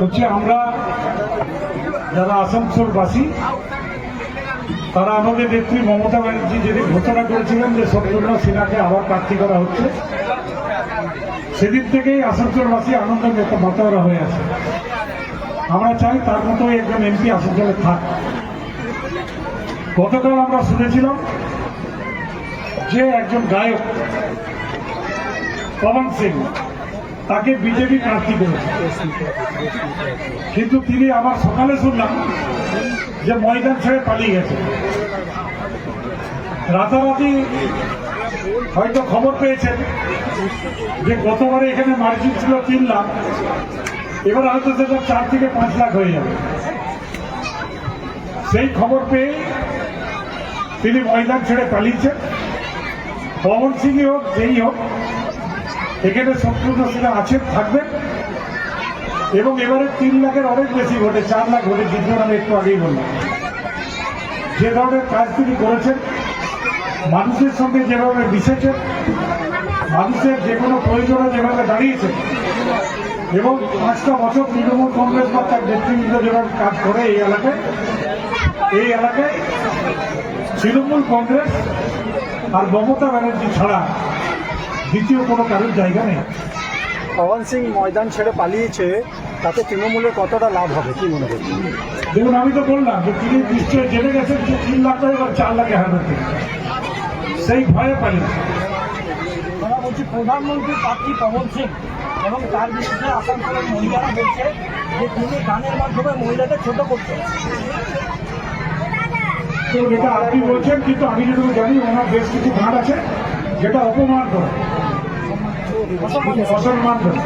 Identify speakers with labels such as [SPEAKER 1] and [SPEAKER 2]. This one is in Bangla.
[SPEAKER 1] হচ্ছে আমরা যারা আসানসোলবাসী, তারা আমাদের নেত্রী মমতা ব্যানার্জি যেটি ঘোষণা করেছিলেন যে শত্রুঘ্ন সিনহাকে আবার প্রার্থী করা হচ্ছে, সেদিন থেকেই আসানসোলবাসী আনন্দ মাতাওয়ারা হয়ে আছে। আমরা চাই তার মতোই একজন এমপি আসানসোলে থাক। গতকাল আমরা শুনেছিলাম যে একজন গায়ক, পবন সিং তাকে বিজেপি প্রার্থী করেছে কিন্তু তিনি আবার সকালে শুনলাম যে ময়দান ছেড়ে পালিয়ে গেছে। রাতারাতি হয়তো খবর পেয়েছেন যে গতবারে এখানে মার্জিন ছিল তিন লাখ, এবার হয়তো সেটা চার থেকে পাঁচ লাখ হয়ে যাবে। সেই খবর পেয়ে তিনি ময়দান ছেড়ে পালিয়েছেন। পবন সিংই হোক, যেই হোক এখানে শত্রুঘ্ন সেটা আছে থাকবে এবং এবারে তিন লাখের অনেক বেশি ভোটে, চার লাখ ভোটে জিতবেন আমি একটু আগেই বললাম। যে ধরনের কাজ তিনি করেছেন, মানুষের সঙ্গে যেভাবে মিশেছেন, মানুষের যে কোনো প্রয়োজনে যেভাবে দাঁড়িয়েছেন, এবং পাঁচটা বছর তৃণমূল কংগ্রেস বা তার নেতৃবৃন্দ যেভাবে কাজ করে এই এলাকায় এই এলাকায় তৃণমূল কংগ্রেস আর মমতা ব্যানার্জি ছাড়া দ্বিতীয় কোনো কারোর জায়গা নেই।
[SPEAKER 2] পবন সিং ময়দান ছেড়ে পালিয়েছে তাতে তৃণমূলের কতটা লাভ হবে কি মনে করছেন?
[SPEAKER 1] দেখুন আমি তো বললাম যে তিনি নিশ্চয়ই জেনে গেছেন যে তিন লাখ টাকা এবার চার লাখে হারাতে সেই ভয়ে পালিয়েছে
[SPEAKER 3] বলছি প্রধানমন্ত্রী প্রার্থী পবন সিং এবং তার বিরুদ্ধে আসানসোলের মহিলারা বলছে যে তিনি গানের মাধ্যমে মহিলাদের ছোট করছেন
[SPEAKER 1] তো যেটা আপনি বলছেন কিন্তু আমি যেটুকু জানি ওনার বেশ কিছু গান আছে। যেটা অপমান করে অসম্মান করে